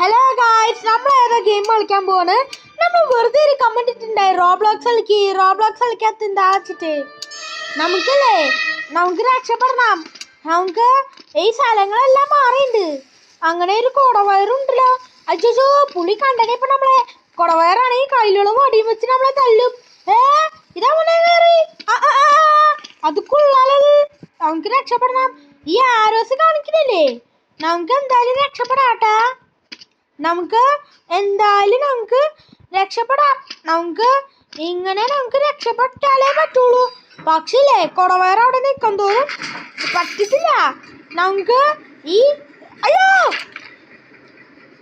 Hello guys നമ്മൾ ഏതോ game കളിക്കാൻ പോവാണ്? നമ്മൾ വെറുതെ ഒരു കമന്റ് ഇട്ടുണ്ടായി റോബ്ലോക്സ് കളിക്ക്. റോബ്ലോക്സ് കളിക്കാത്ത എന്താ വെച്ചിട്ട്? നമുക്കല്ലേ? നമുക്ക് രക്ഷപ്പെടണം. നമുക്ക് ഈ സ്ഥലങ്ങളെല്ലാം മാറിയിട്ടുണ്ട് അങ്ങനെ ഒരു കുടവയറുണ്ടല്ലോ അയ്യോ പുളി കണ്ടനെ ഇപ്പൊ നമ്മളെ കുടവയറാണെങ്കിൽ കയ്യിലുള്ള വടിയും വെച്ച് നമ്മളെ തല്ലും. ഏ? ഇതാ കയറി. അത് നമുക്ക് രക്ഷപ്പെടണം. ഈ ആരോസ് കാണിക്കുന്നില്ലേ? നമുക്ക് എന്തായാലും രക്ഷപ്പെടാട്ടാ. നമുക്ക് എന്തായാലും നമുക്ക് രക്ഷപ്പെടാം. നമുക്ക് ഇങ്ങനെ നമുക്ക് രക്ഷപ്പെട്ടാലേ പറ്റുള്ളൂ. പക്ഷില്ലേ കുടവയർ അവിടെ നിൽക്കും തോറും പറ്റത്തില്ല നമുക്ക് ഈ അയ്യോ!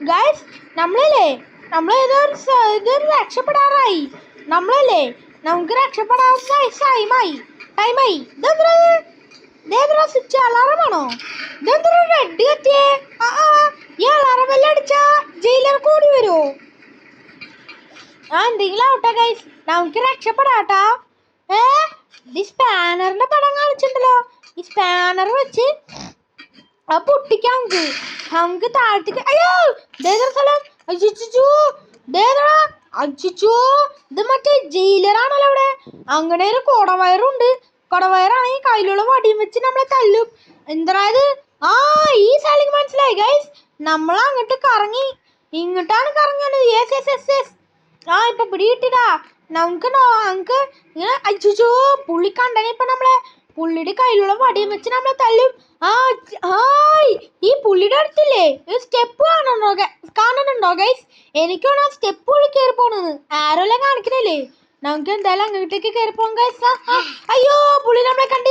ഗൈസ് നമ്മളല്ലേ? നമ്മൾ ഇതൊരു ഇതൊരു രക്ഷപ്പെടാറായി. നമ്മളല്ലേ? നമുക്ക് രക്ഷപ്പെടാൻ ടൈമായി ടൈമായി ഇതെന്താ ഇതെന്താ സ്വിച്ച് അലാറമാണോ ഇതെന്താ റെഡ് കത്തിയേ? ആ. ഈ അലാറം എല്ലാം ജയിലർ കൂടി വരുമോ ആ എന്തെങ്കിലും ആവട്ടെ ഗൈസ് നമുക്ക് രക്ഷപ്പെടാട്ടാ. ഏ? ഈ സ്പാനറിന്റെ പടം കാണിച്ചിട്ടുണ്ടല്ലോ. ഈ സ്പാനർ വെച്ച് ആ പൊട്ടിക്കാം നമുക്ക്. നമുക്ക് താഴത്തേക്ക് അയ്യോ! ദേദർ സ്ഥലം. അയ്യോ ദേദറാ അച്ഛോ ഇത് മറ്റേ ജയിലറാണല്ലോ അവിടെ. അങ്ങനെ ഒരു കുടവയറുണ്ട് കുടവയറാണെങ്കിൽ കയ്യിലുള്ള വടിയും വെച്ച് നമ്മളെ തല്ലും. എന്തായത് ആ ഈ സ്ഥലം മനസ്സിലായി ഗൈസ് നമ്മൾ അങ്ങോട്ട് കറങ്ങി. ഇങ്ങോട്ടാണ് കറങ്ങിയത് യെസ് യെസ് യെസ് യെസ് ആ ഇപ്പൊ പിടിയിട്ടിടാ നമുക്ക് നമുക്ക് ഇങ്ങനെ അച്ചോ പുള്ളി കണ്ടനെ ഇപ്പൊ നമ്മളെ പുള്ളിയുടെ കയ്യിലുള്ള വടിയും വെച്ച് നമ്മളെ തല്ലും. ആ ഹായ് ഈ പുള്ളിയുടെ അടുത്തില്ലേ? സ്റ്റെപ്പ് കാണുന്നുണ്ടോ കാണുന്നുണ്ടോ ഗൈസ് എനിക്കാണ് ആ സ്റ്റെപ്പ് പുള്ളി കയറി പോണത്. ആരോല്ലാം കാണിക്കണില്ലേ? നമുക്ക് എന്തായാലും അങ്ങോട്ടേക്ക് കയറി പോകാം അയ്യോ പുളി നമ്മളെ കണ്ട്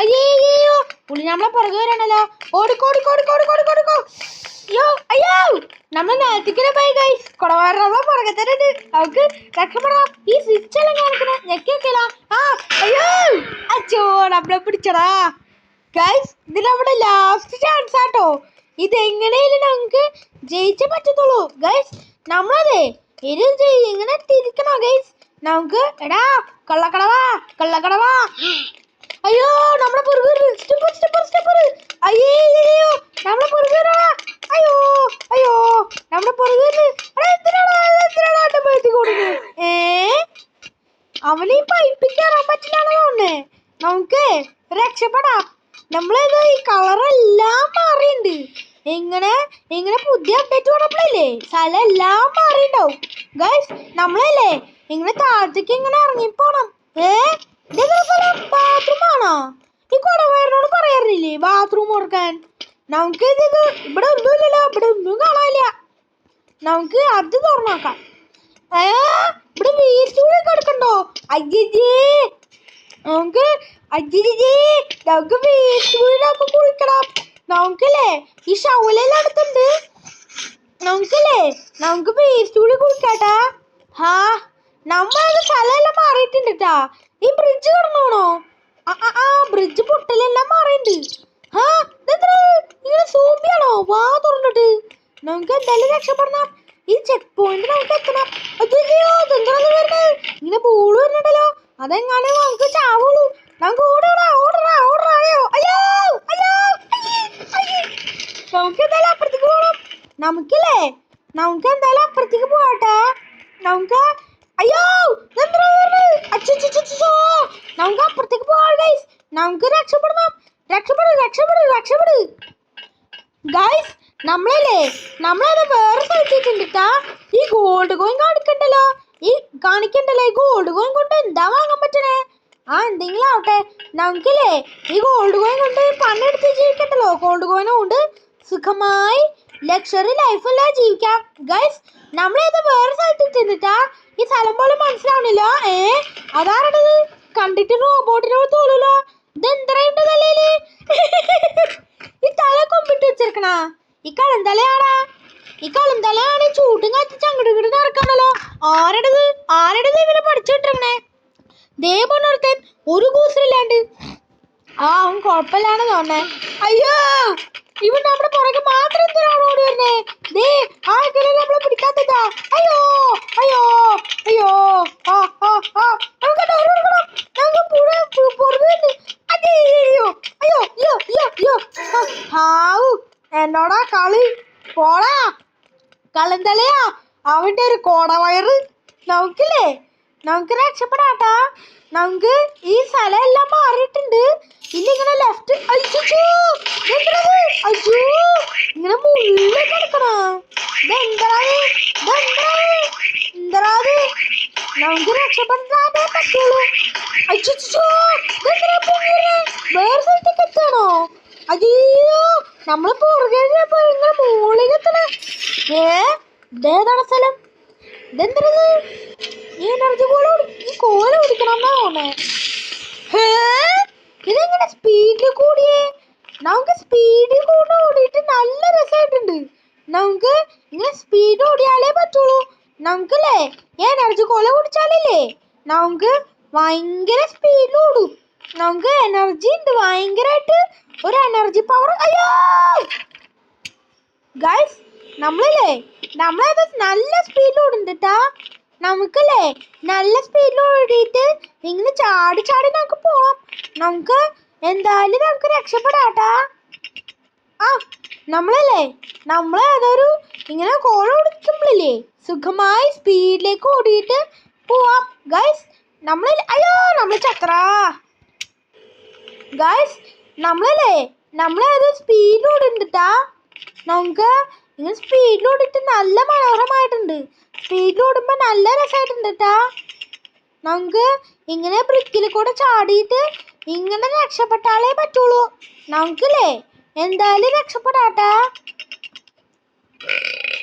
അയ്യോ പുളി നമ്മളെ പുറകെ വരണല്ലോ. ഓടിക്കോടിക്കോടിക്കോടിക്കോടിക്കോടിക്കോ ഓടിക്കോ ഓടിക്കോ ഓടിക്കോ ഓടിക്കോ ഓടിക്കോ. അയ്യോ അയ്യോ. നമ്മൾ നേരത്തേക്കിനെ പോയി കൈ കുടവാറ നമ്മളെ പുറകെ തന്നെ ഉണ്ട്. നമുക്ക് രക്ഷപ്പെടാം ഈ സ്വിച്ച് എല്ലാം കാണിക്കണ? ഞെക്കി വെക്കലാ. ആ അയ്യോ. അച്ചോ നമ്മളെ പിടിച്ചടാ. ഗൈസ് ഇത് നമ്മുടെ ലാസ്റ്റ് ചാൻസ് ആട്ടോ. ഇത് എങ്ങനെയാലും നമുക്ക് ജയിച്ചേ പറ്റത്തുള്ളൂ. ഗൈസ് നമ്മളതെ ഇത് ഇങ്ങനെ തിരിക്കണോ ഗൈസ് നമുക്ക് എടാ കള്ളക്കടവാ കള്ളക്കടവാ. അയ്യോ നമ്മുടെ പുറകെ സ്റ്റെപ്പ് സ്റ്റെപ്പ് സ്റ്റെപ്പ് അയ്യോ നമ്മുടെ പുറകെ അയ്യോ അയ്യോ നമ്മുടെ പുറകെ അവന് ഈ പൈപ്പിൽ കയറാൻ പറ്റില്ലാന്ന് നമുക്ക് രക്ഷപ്പെടാം. നമ്മളേതോ ഈ കളറെല്ലാം മാറിയിട്ടുണ്ട് ഇങ്ങനെ ഇങ്ങനെ പുതിയ അപ്ഡേറ്റ് വന്നപ്പോഴല്ലേ? സ്ഥലം എല്ലാം മാറിയിട്ടുണ്ടാവും. ഗൈസ് നമ്മളല്ലേ? ഇങ്ങനെ താഴത്തേക്ക് ഇങ്ങനെ ഇറങ്ങിപ്പോണം. ഏ? ബാത്റൂം ആണോ? ഈ കുടവയറിനോട് പറയാറില്ലേ ബാത്റൂം ഓർക്കാൻ? നമുക്ക് ഇത് ഒന്നും ഇല്ലല്ലോ ഇവിടെ ഒന്നും കാണാനില്ല. നമുക്ക് അത് തുറന്നാക്കാം. ഇവിടെ വേസ്റ്റ് കൂടി കിടക്കണ്ടോ? അയ്യേ നമുക്ക് അയ്യേ നമുക്ക് വേസ്റ്റ് കൂടി നമുക്ക് കുളിക്കണം. നമുക്കല്ലേ? ഈ ഷൗലെല്ലാം അടുത്തുണ്ട്. നമുക്കല്ലേ? നമുക്ക് പേസ്റ്റ് കൂടി കുളിക്കാട്ടാ ഹാ നമ്മളത് സ്ഥലമെല്ലാം മാറിയിട്ടുണ്ട് കേട്ടാ ഈ ബ്രിഡ്ജ് കടന്നോണോ ആ ആ ബ്രിഡ്ജ് പൊട്ടലെല്ലാം മാറിയിട്ടുണ്ട് ഹാ ഇതെന്താ ഇങ്ങനെ സൂപ്പിയാണോ വാ തുറന്നിട്ട്. നമുക്ക് എന്തായാലും രക്ഷപ്പെടണം. ഈ ചെക്ക് പോയിന്റ് നമുക്ക് എത്തണം. അയ്യോ ഇതെന്താ വരുന്നത്? ഇങ്ങനെ ബോൾ വരുന്നുണ്ടല്ലോ. അതെങ്ങാനും നമുക്ക് ചാവുള്ളൂ. നമുക്ക് ഓടടാ ഓടടാ ഓടടാ അയ്യോ അയ്യോ അയ്യോ അയ്യേ, അയ്യേ. നമുക്ക് എന്തായാലും അപ്പുറത്തേക്ക് പോകണം നമുക്കില്ലേ? നമുക്ക് എന്തായാലും അപ്പുറത്തേക്ക് പോകട്ടെ നമുക്ക് അയ്യോ. നമുക്ക് അപ്പുറത്തേക്ക് പോകാം ഗൈസ് നമുക്ക് രക്ഷപ്പെടണം. രക്ഷപ്പെട് രക്ഷപ്പെട് രക്ഷപ്പെട്. ഗൈസ് നമ്മളല്ലേ? നമ്മളത് വേറെ സ്ഥലത്തേക്കുണ്ട് ഈ ഗോൾഡ് കോയിൻ കാണിക്കണ്ടല്ലോ. ഈ കാണിക്കണ്ടല്ലോ ഈ ഗോൾഡ് കോയിൻ കൊണ്ട് എന്താ വാങ്ങാൻ പറ്റണേ? ആ എന്തെങ്കിലും ആവട്ടെ. നമുക്കില്ലേ? ഈ ഗോൾഡ് കോയിൻ കൊണ്ട് പണെടുത്ത് ജീവിക്കണ്ടല്ലോ. ഗോൾഡ് കോയിനും കൊണ്ട് സുഖമായി ലക്ഷറി ലൈഫെല്ലാം ജീവിക്കാം? ഗൈസ് നമ്മളേത് വേറെ സ്ഥലത്ത് ചെന്നിട്ടാ ഈ സ്ഥലം പോലെ മനസ്സിലാവണില്ല. ഏ? അതാരണത് കണ്ടിട്ട് റോബോട്ടിനോട് തോന്നുമല്ലോ ഇതെന്തറയുണ്ട് തലയിൽ? ഈ തല കൊമ്പിട്ട് വെച്ചിരിക്കണ ഈ കളം തലയാടാ. ഈ കളം തലയാണ് ചൂട്ടും കത്തിച്ച് അങ്ങോട്ട് ഇങ്ങോട്ട് നടക്കണല്ലോ. ആരുടേത്? ആരുടേത് ഇവനെ പഠിച്ചിട്ടിരിക്കണേ ദേ പൊന്നൊരുത്തൻ ഒരു കൂസലില്ലാണ്ട് ആ അവൻ കുഴപ്പമില്ലാന്ന് തോന്നേ അയ്യോ ഇവൻ നമ്മുടെ പുറകെ മാത്രം ഓടി വരുന്നേ? ദേ ആ കിളി നമ്മളെ പിടിക്കാത്തതാ അയ്യോ അയ്യോ അയ്യോ അയ്യോ അയ്യോ എന്നോടാ കളി? പോടാ. കളന്തലയാ അവന്റെ ഒരു കോടവയറ്. നമുക്കില്ലേ? നമുക്ക് രക്ഷപ്പെടാട്ടാ. നമുക്ക് ഈ സ്ഥലം എല്ലാം മാറിയിട്ടുണ്ട്. ഇനി ഇങ്ങനെ ലെഫ്റ്റ് അയ്യോ ഇങ്ങനെ മുള്ളി കിടക്കണോ? ഇതെന്താണ് ഇതെന്താത് എന്തരാത് നമുക്ക് രക്ഷപ്പെടാനേ പറ്റുള്ളൂ. അയ്യോ ഇതെന്തിനാ പൊങ്ങിയത്? വേറെ സ്ഥലത്തേക്ക് എത്താണോ അയ്യോ നമ്മൾ പുറകെ ഇങ്ങനെ മുകളിൽ എത്തണേ. ഏ ഇതേതാണ് സ്ഥലം? ഇതെന്തരത് ഈ എനർജി കോല ഈ കോല കുടിക്കണം എന്നാ തോന്നേ ഇതെങ്ങനെ സ്പീഡിൽ കൂടിയേ? നമുക്ക് സ്പീഡിൽ കൂടെ ഓടിയിട്ട് നല്ല രസമായിട്ടുണ്ട് നമുക്ക് ഇങ്ങനെ സ്പീഡ് ഓടിയാലേ പറ്റുള്ളൂ. നമുക്കല്ലേ ഈ എനർജി കോല കുടിച്ചാലല്ലേ നമുക്ക് ഭയങ്കര സ്പീഡിൽ ഓടും. നമുക്ക് എനർജി ഉണ്ട് ഭയങ്കരമായിട്ട് ഒരു എനർജി പവർ അയ്യോ! ഗൈസ് നമ്മളല്ലേ? നമ്മളത് നല്ല സ്പീഡിൽ ഓടുന്നുണ്ടാ നമുക്കല്ലേ നല്ല സ്പീഡിൽ ഓടിയിട്ട് ഇങ്ങനെ ചാടി ചാടി നമുക്ക് പോവാം. നമുക്ക് എന്തായാലും നമുക്ക് രക്ഷപ്പെടാട്ടാ. ആ നമ്മളല്ലേ? നമ്മൾ അതൊരു ഇങ്ങനെ കോൾ ഓടിക്കുമ്പോഴല്ലേ സുഖമായി സ്പീഡിലേക്ക് ഓടിയിട്ട് പോവാം. ഗൈസ് നമ്മൾ അയ്യോ നമ്മൾ ചത്ര. ഗൈസ് നമ്മളല്ലേ? നമ്മളത് സ്പീഡിൽ ഓടുന്നുണ്ടാ നമുക്ക് ഇങ്ങനെ സ്പീഡിൽ ഓടിട്ട് നല്ല മനോഹരമായിട്ടുണ്ട്. സ്പീഡിൽ ഓടുമ്പോൾ നല്ല രസമായിട്ടുണ്ട് കേട്ടാ നമുക്ക് ഇങ്ങനെ ബ്രിക്കിൽ കൂടെ ചാടിയിട്ട് ഇങ്ങനെ രക്ഷപ്പെട്ടാലേ പറ്റുള്ളൂ. നമുക്കില്ലേ? എന്തായാലും രക്ഷപ്പെടാട്ടാ.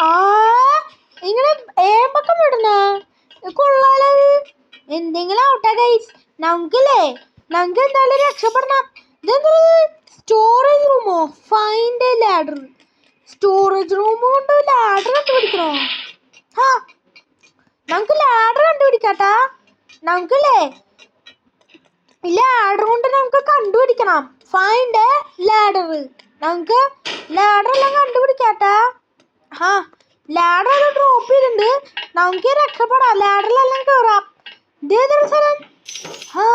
ആ ഇങ്ങനെ ഏമ്പൊക്കെ വിടുന്ന കൊള്ളാലോ എന്തെങ്കിലും ആവട്ടെ ഗൈസ് നമുക്കില്ലേ? നമുക്ക് എന്തായാലും രക്ഷപ്പെടണം. ഇതെന്താ സ്റ്റോറേജ് റൂമോ ഫൈൻഡ് ലാഡർ സ്റ്റോറേജ് റൂം കൊണ്ട് ലാഡർ കണ്ടുപിടിക്കണോ? ഹാ. നമുക്ക് ലാഡർ കണ്ടുപിടിക്കാട്ടാ. നമുക്കില്ലേ? ലാഡർ കൊണ്ട് നമുക്ക് കണ്ടുപിടിക്കണം. ഫൈൻഡ് ലാഡർ നമുക്ക് ലാഡർ എല്ലാം കണ്ടുപിടിക്കാട്ടാ. ഹാ. ലാഡർ എല്ലാം ഡ്രോപ്പ് ചെയ്തിട്ടുണ്ട്. നമുക്ക് രക്ഷപ്പെടാം. ലാഡറിലെല്ലാം കയറാം ഇതേതൊരു സ്ഥലം? ഹാ.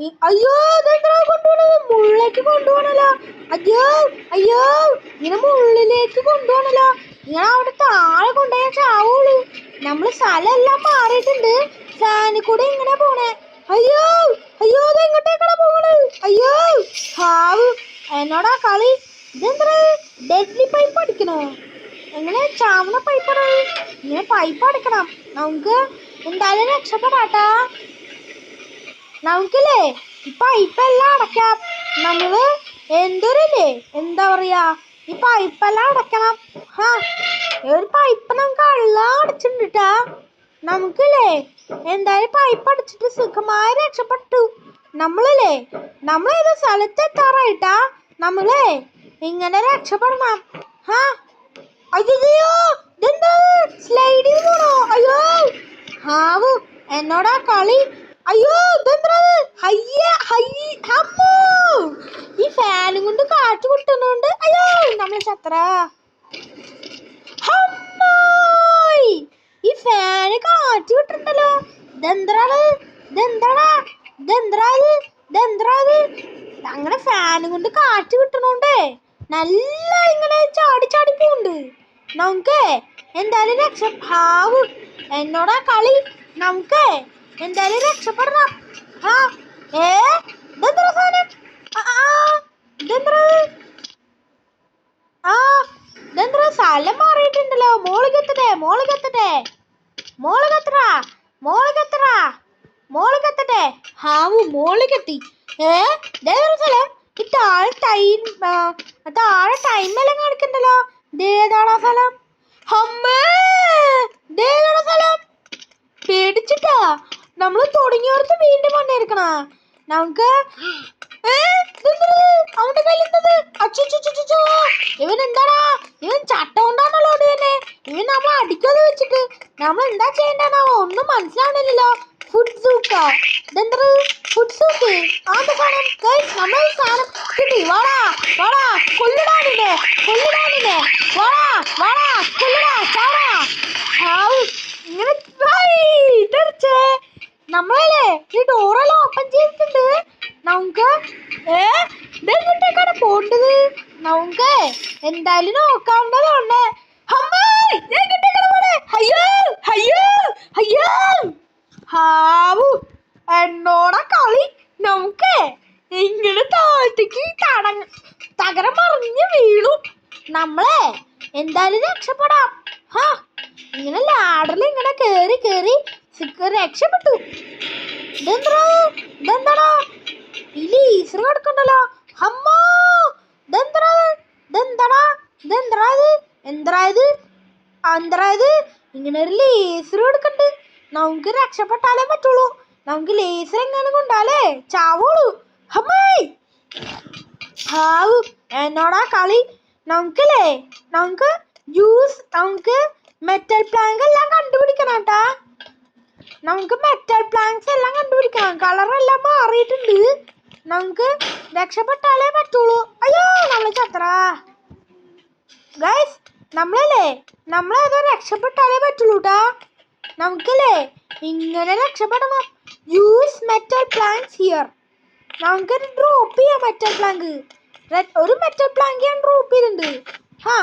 അയ്യോ ഇതെന്താ കൊണ്ടുപോകണത് മുള്ളിലേക്ക് കൊണ്ടുപോകണല്ലോ അയ്യോ അയ്യോ ഇങ്ങനെ മുള്ളിലേക്ക് കൊണ്ടുപോകണല്ലോ. നിങ്ങൾ അവിടെ താഴെ കൊണ്ടുപോയാൽ ചാവുള്ളൂ. നമ്മൾ സ്ഥലമെല്ലാം മാറിയിട്ടുണ്ട്. ഫാനിൽ കൂടെ ഇങ്ങനെ പോണേ? അയ്യോ അയ്യോ ഇത് എങ്ങോട്ടേക്കാണ് പോകണത് അയ്യോ ഹാവ് എന്നോടാ കളി. ഇതെന്താ? ഡെഡ്ലി പൈപ്പ് അടിക്കണോ? എങ്ങനെ ചാവണ പൈപ്പാണ്? ഇങ്ങനെ പൈപ്പ് അടിക്കണം. നമുക്ക് എന്തായാലും രക്ഷപ്പെടാട്ടാ. നമുക്കില്ലേ ഈ പൈപ്പെല്ലാം അടക്കാം നമ്മൾ എന്തൊരില്ലേ? എന്താ പറയാ? ഈ പൈപ്പെല്ലാം അടക്കണം ഹാ ഒരു പൈപ്പ് നമുക്ക് എല്ലാം അടച്ചിട്ടുണ്ട് നമുക്കില്ലേ? എന്തായാലും പൈപ്പ് അടച്ചിട്ട് സുഖമായി രക്ഷപ്പെട്ടു. നമ്മളല്ലേ? നമ്മൾ ഏത് സ്ഥലത്ത് എത്താറായിട്ടാ? നമ്മളേ ഇങ്ങനെ രക്ഷപ്പെടണം. ഹാ അയ്യോ ഇതെന്താ? സ്ലൈഡ് പോണോ? അയ്യോ ഹാവു എന്നോടാ കളി അയ്യോ ഇതെന്താ ഹയ്യ ഹയ്യ അമ്മോ. ഈ ഫാനും കൊണ്ട് കാറ്റ് പൊട്ടുന്നോണ്ട്. അയ്യോ നമ്മൾ ചത്ര ഈ ഫാന് കാറ്റ് വിട്ടുണ്ടല്ലോ ഇതെന്താണ് ഇതെന്താടാ ഇതെന്താത് ഇതെന്താത് അങ്ങനെ ഫാനും കൊണ്ട് കാറ്റ് കിട്ടണോണ്ടേ നല്ല ഇങ്ങനെ ചാടി ചാടി പോണ്ട് നമുക്ക് എന്തായാലും രക്ഷ ഹാവ്. എന്നോടാ കളി. നമുക്ക് എന്തായാലും രക്ഷപ്പെടണം. ആ ഏ ഇതെന്താ സാധനം? ഇതെന്താ? ആ ഇതെന്താ? സ്ഥലം മാറിയിട്ടുണ്ടല്ലോ. മോൾ കത്തട്ടെ മോൾ കത്തട്ടെ മോൾ കത്തടാ മോൾ കത്തടാ മോൾ കത്തട്ടെ ഹാവു മോൾ കത്തി ഏ ഇതേതൊരു സ്ഥലം? ഈ താഴെ ടൈം താഴെ ടൈം എല്ലാം കാണിക്കണ്ടല്ലോ. ആ സ്ഥലം? അമ്മേ ഇതേതാടാ സ്ഥലം? പേടിച്ചിട്ടാ. നമ്മൾ തുടങ്ങിയോർത്ത് വീണ്ടും വന്നിരിക്കണ നമുക്ക്? അവന്റെ കയ്യിലെന്തത്? അച്ചച്ചച്ചച്ചോ. ഇവൻ എന്താടാ? ഇവൻ ചട്ട കൊണ്ടാണല്ലോ തന്നെ. ഇവൻ നമ്മൾ അടിക്കാതെ വെച്ചിട്ട് നമ്മൾ എന്താ ചെയ്യണ്ടെന്നാവോ ഒന്നും മനസ്സിലാവണില്ലല്ലോ ഫുഡ് സൂക്ക ഇതെന്താ ഫുഡ് സൂക്ക് ആന്റെ സാധനം Guys, നമ്മൾ സാധനം കിട്ടി. വാടാ വാടാ കൊല്ലിടാനില്ലേ കൊല്ലിടാനില്ലേ വാടാ വാടാ കൊല്ലിടാ ചാടാ ഹാവ് ഇങ്ങനെ ഇതടിച്ചേ നമ്മളല്ലേ ഈ ഡോറെല്ലാം ഓപ്പൺ ചെയ്തിട്ടുണ്ട് നമുക്ക് ഏ ഇതെങ്ങോട്ടേക്കാണ് പോണ്ടത് നമുക്ക് എന്തായാലും നോക്കാവുന്നതുണ്ട് അമ്മേ എങ്ങോട്ടേക്കാണ് പോണേ? അയ്യോ അയ്യോ അയ്യോ ഹാവു എന്നോട കളി നമുക്ക് ഇങ്ങനെ താഴത്തേക്ക് തടങ്ങ തകരം മറിഞ്ഞ് വീണു നമ്മളെ എന്തായാലും രക്ഷപ്പെടാം. ഹാ ഇങ്ങനെ ലാഡറിൽ ഇങ്ങനെ കേറി കേറി രക്ഷപ്പെട്ടു. ഇതെന്താ? ഇതെന്താടാ? ഈ ലീസർ കിടക്കണ്ടല്ലോ. അമ്മോ ഇതെന്താ? ഇതെന്താടാ? ഇതെന്താ ഇത്? എന്താ ഇത്? എന്താ ഇത്? ഇങ്ങനെ ഒരു ലേസർ എടുക്കണ്ട് നമുക്ക് രക്ഷപ്പെട്ടാലേ പറ്റുള്ളൂ. നമുക്ക് ലേസർ എങ്ങനെ കൊണ്ടാലേ? ചാവോളൂ. അമ്മേ ഹാവു. എന്നോടാ കളി. നമുക്കല്ലേ? നമുക്ക് ജ്യൂസ് നമുക്ക് മെറ്റൽ പ്ലാങ്ക് എല്ലാം കണ്ടുപിടിക്കണം കേട്ടാ നമുക്ക് മെറ്റൽ പ്ലാങ്ക്സ് എല്ലാം കണ്ടുപിടിക്കണം. കളർ എല്ലാം മാറിയിട്ടുണ്ട്. നമുക്ക് രക്ഷപ്പെട്ടാലേ പറ്റുള്ളൂ. അയ്യോ നമ്മൾ ചത്ര ഗൈസ് നമ്മളല്ലേ? നമ്മളേതോ രക്ഷപ്പെട്ടാലേ പറ്റുള്ളൂ ട്ടാ നമുക്കല്ലേ? ഇങ്ങനെ രക്ഷപ്പെടണം. യൂസ് മെറ്റൽ പ്ലാങ്ക്സ് ഹിയർ നമുക്ക് ഡ്രോപ്പ് ചെയ്യാം മെറ്റൽ പ്ലാങ്ക് ഒരു മെറ്റൽ പ്ലാങ്ക് ഞാൻ ഡ്രോപ്പ് ചെയ്തിട്ടുണ്ട്. ഹാ.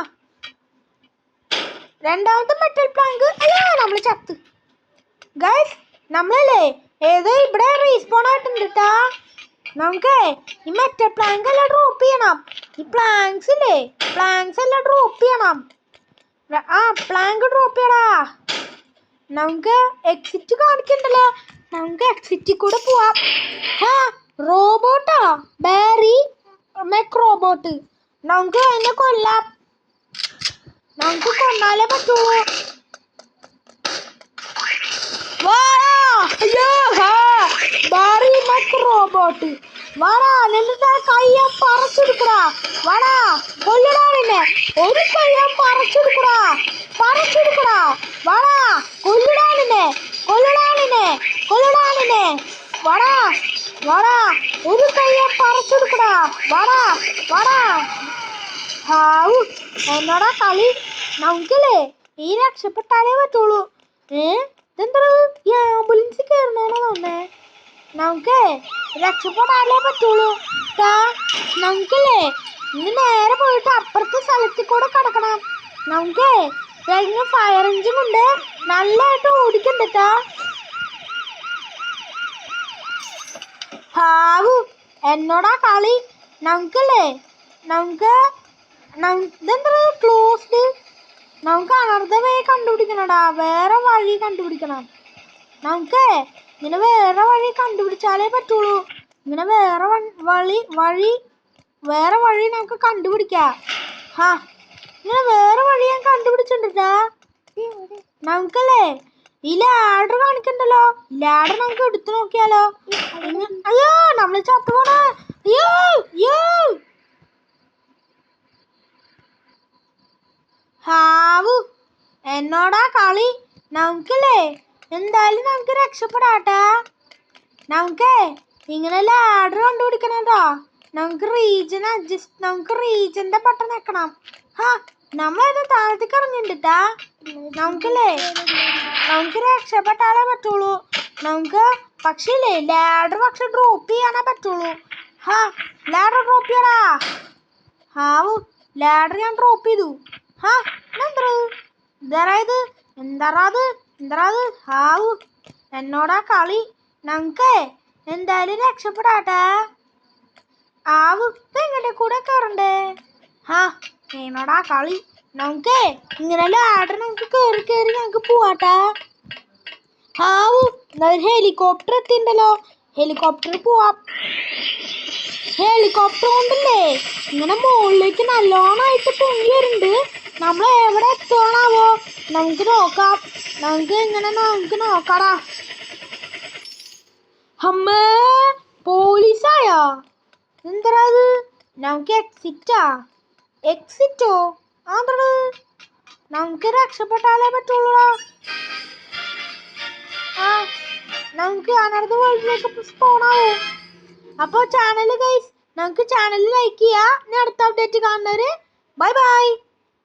രണ്ടാമത്തെ മെറ്റൽ പ്ലാങ്ക് അയ്യോ നമ്മൾ ചത്ത്. ഗൈസ് നമ്മളല്ലേ? ഏതോ ഇവിടെ റീസ്പോൺ ആയിട്ടുണ്ട് നമുക്കേ നമുക്ക് ഈ മെറ്റൽ പ്ലാങ്ക് എല്ലാം ഡ്രോപ്പ് ചെയ്യണം. ഈ പ്ലാങ്ക്സ് ഇല്ലേ? പ്ലാങ്ക്സ് എല്ലാം ഡ്രോപ്പ് ചെയ്യണം. ആ പ്ലാങ്ക് ഡ്രോപ്പ് ചെയ്യടാ. നമുക്ക് എക്സിറ്റ് കാണിക്കണ്ടല്ലോ? നമുക്ക് എക്സിറ്റിൽ കൂടെ പോവാം. ആ റോബോട്ടാ ബാരി മെക് റോബോട്ട് നമുക്ക് അതിനെ കൊല്ലാം. നമുക്ക് കൊന്നാലേ പറ്റുള്ളൂ വാ അയ്യോ ബാറി മെക് റോബോട്ട് വാടാ നിന്റെ കയ്യ പറിച്ചെടുക്കടാ വാടാ കൊല്ലടാ നിന്നെ ഒരു കയ്യ പറിച്ചെടുക്കടാ പറിച്ചെടുക്കടാ വാടാ കൊല്ലടാ നിന്നെ കൊല്ലടാ നിന്നെ കൊല്ലടാ നിന്നെ വാടാ വാടാ ഒരു കയ്യ പറിച്ചെടുക്കടാ വാടാ വാടാ ഹാവു എന്നോടാ കളി നമുക്കല്ലേ ഈ രക്ഷപ്പെട്ടാലേ പറ്റുള്ളൂ ഏ ഇതെന്താ ഈ ആംബുലൻസ് കയറണോന്ന് തോന്നേ നമുക്ക് രക്ഷപ്പെടാനേ പറ്റുള്ളൂ. നമുക്കല്ലേ ഇനി നേരെ പോയിട്ട് അപ്പുറത്തെ സ്ഥലത്തിൽ കൂടെ കിടക്കണം. നമുക്ക് കഴിഞ്ഞ ഫയർ എഞ്ചിൻ ഉണ്ട്. നല്ലതായിട്ട് ഓടിക്കണ്ടട്ടാ ഹാവു എന്നോടാ കളി? നമുക്കല്ലേ? നമുക്ക് ഇതെന്താ ക്ലോസ്ഡ് നമുക്ക് അനർദ്ധ വേ കണ്ടുപിടിക്കണടാ. വേറെ വഴി കണ്ടുപിടിക്കണം. നമുക്ക് ഇങ്ങനെ വേറെ വഴി കണ്ടുപിടിച്ചാലേ പറ്റുള്ളൂ. ഇങ്ങനെ വേറെ വഴി വഴി വേറെ വഴി നമുക്ക് കണ്ടുപിടിക്കാം. ഹാ ഇങ്ങനെ വേറെ വഴി ഞാൻ കണ്ടുപിടിച്ചിട്ടുണ്ടാ നമുക്കല്ലേ ഈ ലാഡർ കാണിക്കണ്ടല്ലോ? ലാഡർ നമുക്ക് എടുത്തു നോക്കിയാലോ? അയ്യോ അയ്യോ നമ്മൾ ചത്തുപോണ അയ്യോ അയ്യോ. ഹാവു എന്നോടാ കളി? നമുക്കല്ലേ എന്തായാലും നമുക്ക് രക്ഷപ്പെടാട്ടാ. നമുക്ക് ഇങ്ങനെ ലാഡർ കണ്ടുപിടിക്കണോ നമുക്ക് റീജൻ അഡ്ജസ്റ്റ് നമുക്ക് റീജന്റെ ബട്ടൺ വെക്കണം. ഹാ നമ്മളത് താഴത്തേക്ക് ഇറങ്ങിണ്ടിട്ടാ. നമുക്കല്ലേ? നമുക്ക് രക്ഷപ്പെട്ടാലേ പറ്റുള്ളൂ. നമുക്ക് പക്ഷേ ലാഡർ പക്ഷെ ഡ്രോപ്പ് ചെയ്യാനേ പറ്റുള്ളൂ. ഹാ ലാഡർ ഡ്രോപ്പ് ചെയ്യടാ. ഹാവു ലാഡർ ഞാൻ ഡ്രോപ്പ് ചെയ്തു. ഹാ എന്താ ഇതാരായത് എന്താറാത് എന്താറാത് ഹാവു എന്നോടാ കളി. നമുക്ക് എന്തായാലും രക്ഷപ്പെടാട്ടെ. ആവു എങ്ങനെ കൂടെ കയറണ്ടേ ആ എന്നോടാ കളി. നമുക്ക് ഇങ്ങനെ ആട നമുക്ക് കയറി കയറി നമുക്ക് പോവാട്ടെ. ഹാവു എന്നാലും ഹെലികോപ്റ്റർ എത്തിണ്ടല്ലോ. ഹെലികോപ്റ്റർ പോവാ. ഹെലികോപ്റ്റർ കൊണ്ടല്ലേ? ഇങ്ങനെ മുകളിലേക്ക് നല്ലോണമായിട്ട് പൊങ്ങി വരുന്നുണ്ട് നമ്മൾ എവിടെ എത്തണാവോ നമുക്ക് നോക്കാം. നമുക്ക് ഇങ്ങനെ നമുക്ക് നോക്കാടാ. അമ്മേ പോലീസായോ? എന്താ നമുക്ക് എക്സിറ്റാ എക്സിറ്റോ ആന്താണ് നമുക്ക് രക്ഷപ്പെട്ടാലേ പറ്റുള്ളൂടാ ആ നമുക്ക് അനർദ്ധ വേൾഡിലേക്ക് പോണാവോ അപ്പോൾ ചാനൽ ഗൈസ് നമുക്ക് ചാനൽ ലൈക്ക് ചെയ്യാം. ഇനി അടുത്ത അപ്ഡേറ്റ് കാണുന്നവര് ബൈ ബൈ